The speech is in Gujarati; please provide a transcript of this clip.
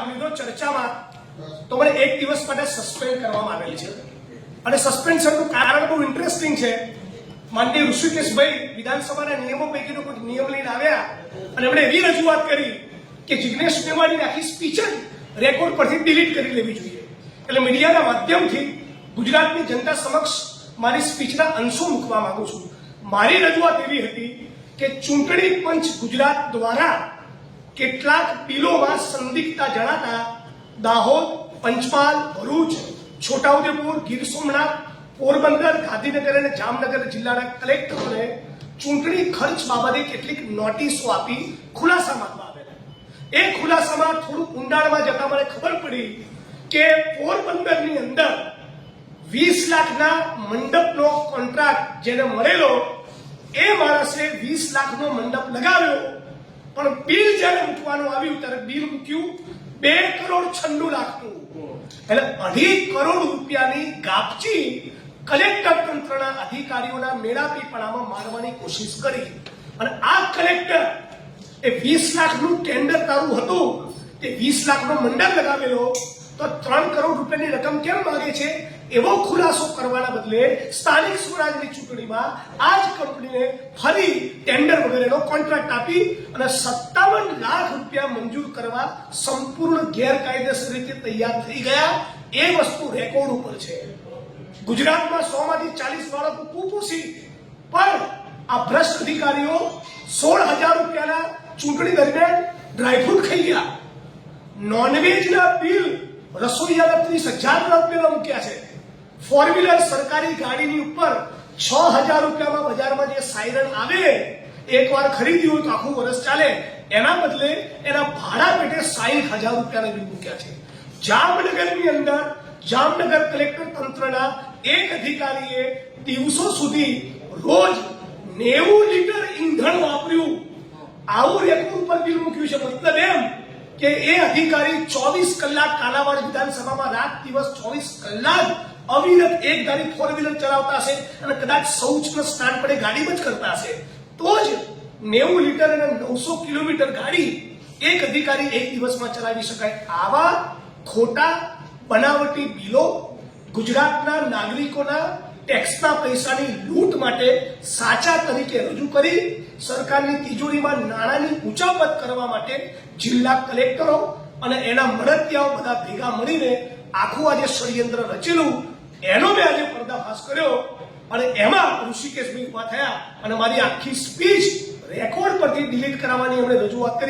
ભાગ ચર્ચામાં તો મને એક દિવસ માટે સસ્પેન્ડ કરવામાં આવેલ છે. અને સસ્પેન્શનનું કારણ બહુ ઇન્ટરેસ્ટિંગ છે. માનનીય ઋષિકેશભાઈ વિધાનસભાના નિયમો પૈકીનો કોઈ નિયમ લઈને આવ્યા અને એમણે એવી રજૂઆત કરી કે જિગ્નેશ મેવાણીની આખી સ્પીચ જ રેકોર્ડ પરથી ડિલીટ કરી લેવી જોઈએ. એટલે મીડિયાના માધ્યમથી ગુજરાતની જનતા સમક્ષ મારી સ્પીચના અંશો મૂકવા માંગુ છું. મારી રજૂઆત એવી હતી કે ચૂંટણી પંચ ગુજરાત દ્વારા કેટલાક બિલોમાં સંદિગ્ધતા જણાતા દાહોદ, પંચમહાલ, ભરૂચ, છોટાઉદેપુર, ગીર સોમનાથ, પોરબંદર, ગાંધીનગર અને જામનગર જિલ્લાના કલેક્ટરોને ચૂંટણી ખર્ચ બાબતે કેટલીક નોટિસો આપી ખુલાસા માંગવા આવેલા. એ ખુલાસામાં થોડું ઊંડાણમાં જતા મને ખબર પડી કે પોરબંદરની અંદર વીસ લાખના મંડપનો કોન્ટ્રાક્ટ જેને મળેલો, એ માણસે વીસ લાખનો મંડપ લગાવ્યો પણ બિલ જ્યારે મૂકવાનું આવ્યું ત્યારે બિલ મૂક્યું બે કરોડ છન્નું લાખનું. એટલે અઢી કરોડ રૂપિયાની ગાપચી કલેક્ટર તંત્રના અધિકારીઓના મેળાપીપણામાં મારવાની કોશિશ કરી. અને આ કલેક્ટર એ વીસ લાખનું ટેન્ડર તારું હતું. તે વીસ લાખનો મંડળ લગાવેલો. તો ત્રણ કરોડ રૂપિયાની રકમ કેમ માંગે છે? એવો ખુલાસો કરવાના બદલે સ્થાનિક સ્વરાજની ચૂંટણીમાં આ જ કંપનીને ફરી ટેન્ડર વગેરેનો કોન્ટ્રાક્ટ આપી અને સત્તાવન લાખ રૂપિયા મંજૂર કરવા સંપૂર્ણ ગેરકાયદેસર રીતે તૈયાર થઈ ગયા. એ વસ્તુ રેકોર્ડ ઉપર છે. ગુજરાતમાં સો માંથી ચાલીસ બાળકો કુપોષિત. પણ આ ભ્રષ્ટ અધિકારીઓ સોળ હજાર રૂપિયાના ચૂંટણી દરમિયાન ડ્રાયફ્રૂટ ખાઈ ગયા. નોનવેજના બિલ રસોઈયાના ત્રીસ હજાર રૂપિયાના મૂક્યા છે. ફોર વ્હીલર સરકારી ગાડીની ઉપર છ હજાર રૂપિયામાં બજારમાં જે સાયરન આવે એકવાર ખરીદ્યું તો આખું વર્ષ ચાલે. એના બદલે એના ભાડા પેટે સાઈઠ હજાર રૂપિયાના બિલ મૂક્યા છે. જામનગરની અંદર જામનગર કલેક્ટર તંત્રના એક અધિકારીએ દિવસો સુધી રોજ નેવું લીટર ઈંધણ વાપર્યું. આવું રેકોર્ડ ઉપર બિલ મૂક્યું છે. મતલબ એમ કે એ અધિકારી ચોવીસ કલાક કાલાવાડ વિધાનસભામાં રાત દિવસ ચોવીસ કલાક અવિરત એક ગાડી ફોર વ્હીલર ચલાવતા હશે અને કદાચ શૌચનો સ્નાન પડે ગાડીમાં જ કરતા હશે. તો જ નેવું લીટર અને નવસો કિલોમીટર ગાડી એક અધિકારી એક દિવસમાં ચલાવી શકાય. આવા ખોટા બનાવટી બિલો ગુજરાતના નાગરિકોના ટેક્સના પૈસાની લૂંટ માટે સાચા તરીકે રજૂ કરી સરકારની તિજોરીમાં નાણાંની ઊંચાપત કરવા માટે જિલ્લા કલેક્ટરો અને એના મળતિયાઓ બધા ભેગા મળીને આખું આજે ષડયંત્ર રચેલું. એનો મેં આજે પર્દાફાશ કર્યો અને એમાં ઋષિકેશભાઈ ઊભા થયા અને મારી આખી સ્પીચ રેકોર્ડ પરથી ડિલીટ કરાવવાની એમણે રજૂઆત કરી.